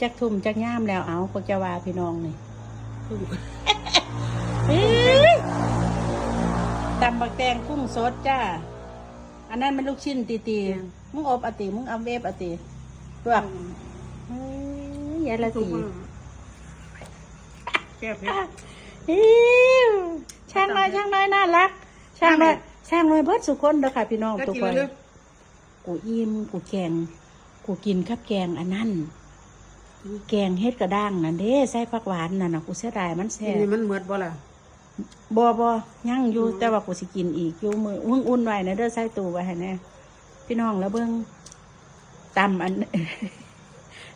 จักทุ่มจักย่ามแล้วเอาพวกจะว่าพี่น้องนี่เอ้ยตำบักแตงกุ้งสดจ้า อันนั้นมันลูกชิ้นตีตีๆมึงอบอะติมึงเอาเวฟอะติลวกเฮ้ยยายละตีแก้เพชรอิ๊วช่างน้อยช่างน้อยน่ารัก ช่างน้อยช่างน้อยเบิดสุคนเด้อค่ะพี่น้องแล้วทุกกินคนเลยกูอิ่มกูแกงกูกินข้าวแกงอันนั้น แกงเฮ็ดกระด้างนั่นเด้ใส่ผักหวานนั่นน่ะกูเสียดายมันกิแซ่นบนี่มันเหมือดบ่ล่ะ บ่บ่ยังอยู่แต่ว่ากูสิกินอีกอยู่มืออุ่นอุ่นๆไว้นะเด้อใส่ตู้ไว้ให้แน่พี่น้องแล้วเบิ่งตำอัน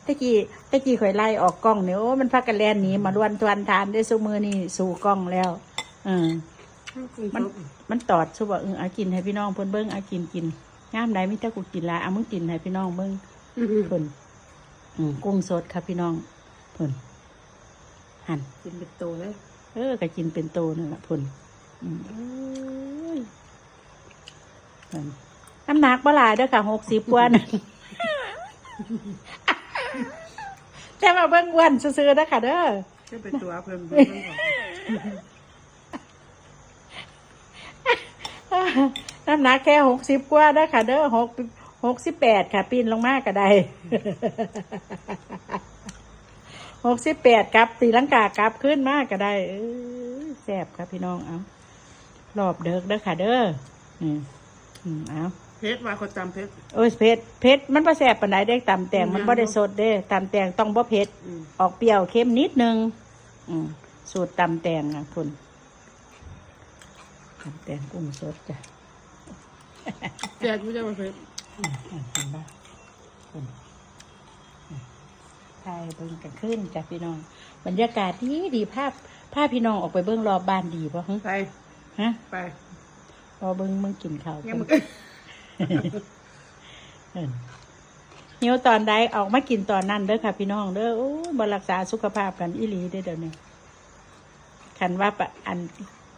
ตะกี้ตะกี้ข่อยไล่ออกกล้องเนี่ยโอ้มันพักกันแล่นหนีมาลวนทวนทานได้ซุมือนี่สู่กล้องแล้วเออ มันมันตอดสุบ่เออเอากินให้พี่น้องเพิ่นเบิ่งเอากินกินงามใดมิแต่กูกินหลายเอามึงกินให้พี่น้องเบิ่งอื้อหือเพิ่นอืม กุ้งสดครับพี่น้องเพิ่นหั่นกินเป็นโตเลย เออก็กินเป็นโตนั่นแหละพุ่นอืมเอ้ยนั่นน้ำหนักบ่หลายเด้อค่ะหกสิบกว่านะแต่มาเบิ่งอ้วนซื่อๆเด้อค่ะเด้อแค่เป็นตัวเพิ่มเพิ่มเพิ่มก่อนน้ำหนักแค่หกสิบกว่าเด้อค่ะเด้อหก หกสิบแปดค่ะ ปีนลงมากก็ได้หกสิบแปดกลับตีลังกากลับขึ้นมากก็ได้เออแซ่บครับพี่น้องเอารอบเด้อเด้อค่ะ เด้ออืมอืมเอาเพชรว่าคนจำเพชรโอ้ยเผ็ดเผ็ดมันบ่แซ่บปานใดเด้ตำแตงมันบ่ได้สดเด้ตำแตงต้องบ่เผ็ดอืมออกเปรี้ยวเค็มนิดนึงอืมสูตรตำแตงนะคุณตำแตงกุ้งสดจ้ะแจ๊ดไม่ใช่ว่าเพชรอืมอะ เห็นปะคุณถ่ายเบิ่งกันขึ้นจ้ะพี่น้อง บรรยากาศดีดีภาพภาพพี่น้องออกไปเบิ่งรอบบ้านดีป่ะไปฮะไปรอเบิ่งเบิ่งกินข้าวยังเบิ่มึงงเอิ่นหิวตอนใดออกมากินตอนนั้นเด้อค่ะพี่น้องเด้อโอ้ยบรักษาสุขภาพกันอีหลีเด้อเดี๋ยวนี้คันว่าปะอัน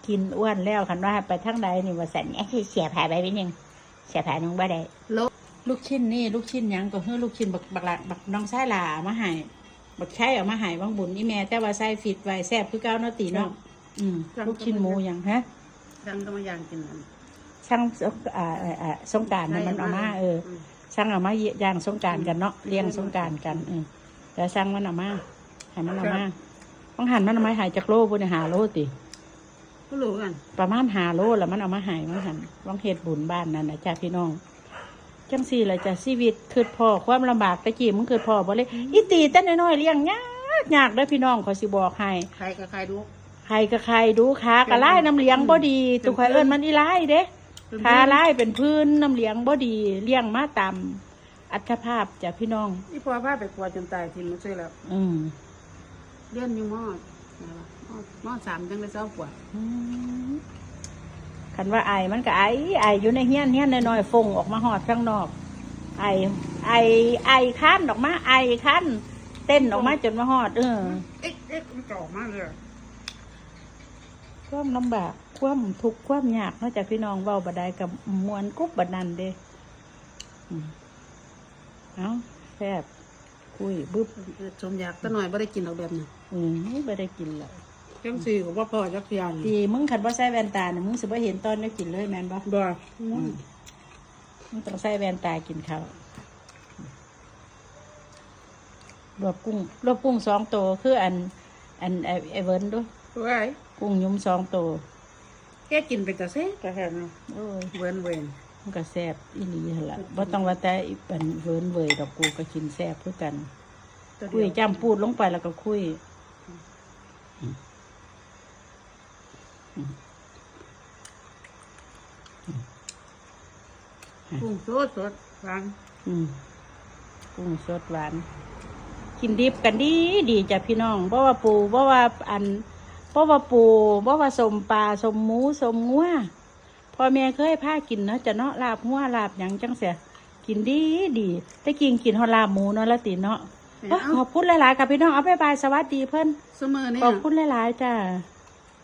กินอ้วนแล้วคันว่าไปทั้งใดนี่ว่าแสนเนี่ยคือเสียแผลไปเป็นยังเสียแผลนึงบ่ได้โลลูกชิ้นนี่ลูกชิ้นหยังก็เฮ้อลูกชิ้นบักบักหลักบักน้องไส้ลาเอามาให้บักใช้เอามาให้บางบุญนี่แม่แต่ว่าไส้ฟิตไว้แซ่บคือเก้าเนาะตีเนาะอืมลูกชิ้นหมูหยังฮะยังต้องมาย่างกินอันช่างสงอ่าอ่าอ่าสงกรารมันเอามาเออมช่างเอามาย่างสงกรารกันเนาะเลี้ยงสงกรารกันเออแต่ช่างมันเอามาให้มันเอามาต้องหันมันเอามาใหายจากโลบุญหาโลติก็รู้กันประมาณหาโลแล้วมันเอามาใหายมันหันวังเหตุบุญบ้านนั่นนะจ้าพี่น้อง จังสี่เลยจ้ะชีวิตคือพ่อความลำบากตะกี้มึงคือพ่อบ่เลยอีตีแต่น้อยๆเลี้ยงยากยากเด้อพี่น้องขอสิบอกให้ ใครกับใครดูใครก็ใครดูขากะไล่น้ำเลี้ยงบ่ดีตุกข่อยเอิ้นมันอีไล่เด้ขาไล่เป็นพื้นน้ำเลี้ยงบ่ดีเลี้ยงมาต่ำอัตภาพจ้ะพี่น้องอีพอพาไปกลัวจนตายทีมันช่วยแล้ว อืมเลื่อนอยู่มอดนะวะมอดมอดสามจังเลยเจ้าปวด คันว่าไอมันก็ไอไออยู่ในเฮียนเฮียนน้อยๆฟงออกมาหอดข้างนอก ไอไอไอคันออกมา ไอคันเต้นออกมาจนมาหอด เออเอ๊ะเอ๊ะมันจะออกมากเลยอะความลำบากความทุกข์ความยากเนอกจากพี่น้องเว้าบดได้กับมวนกุบบัดนันเด้อืมเอาแซ่บคุยบึ๊บเออชมอยากแตะหน่อยไม่ได้กินเอาแบบนี้อืมไม่ได้กินเลย จังสี่ของว่าพ่อจักรยานดีมึงคันว่าใส่แว่นตาเนี่ยมึงสิบ่เห็นตอนได้กินเลยแมนบ่บ่มึงต้องใส่แว่นตากินข้าวรวบกุ้งรวบกุ้งสองตัวคืออัน อันไอ้ไอเวิร์นด้วยว้ายกุ้งยุ่มสองตัวแกกินไปแต่เซ่แต่แค่นั้นโอ้ยเวนเวนมันก็แซ่บอีหลีหั่นละบ่ต้องว่าแต่อีเป็นเวิร์นเวยดอกกูก็กินแซ่บเพื่อกันตัวคุเดียยวจ้ำปูดลงไปแล้วก็คุย กุ้งสดสดวางอืมกุ้งสดหวาน กินดิบกันดีดีจ้ะพี่น้องเพราะว่าปูเพราะว่าอันเพราะว่าปูเพราะว่าสมปลาสมหมูสมงัวพ่อแม่เคยพากินเนาะจะเนาะลาบงัวลาบหยังจังเสียกินดีดีแต่กินกินฮอดลาบหมูเนาะละติเนาะเอ้ยขอบคุณหลายๆค่ะพี่น้องเอาไปบายสวัสดีเพิ่นเสมอนี่ขอบคุณหลายๆจ้า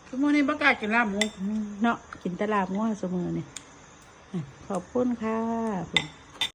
เสมอนี่ประกล้ากินลาบหมู เนาะกินแตลาบงัวเสมอเนี่ยขอบคุณค่ะ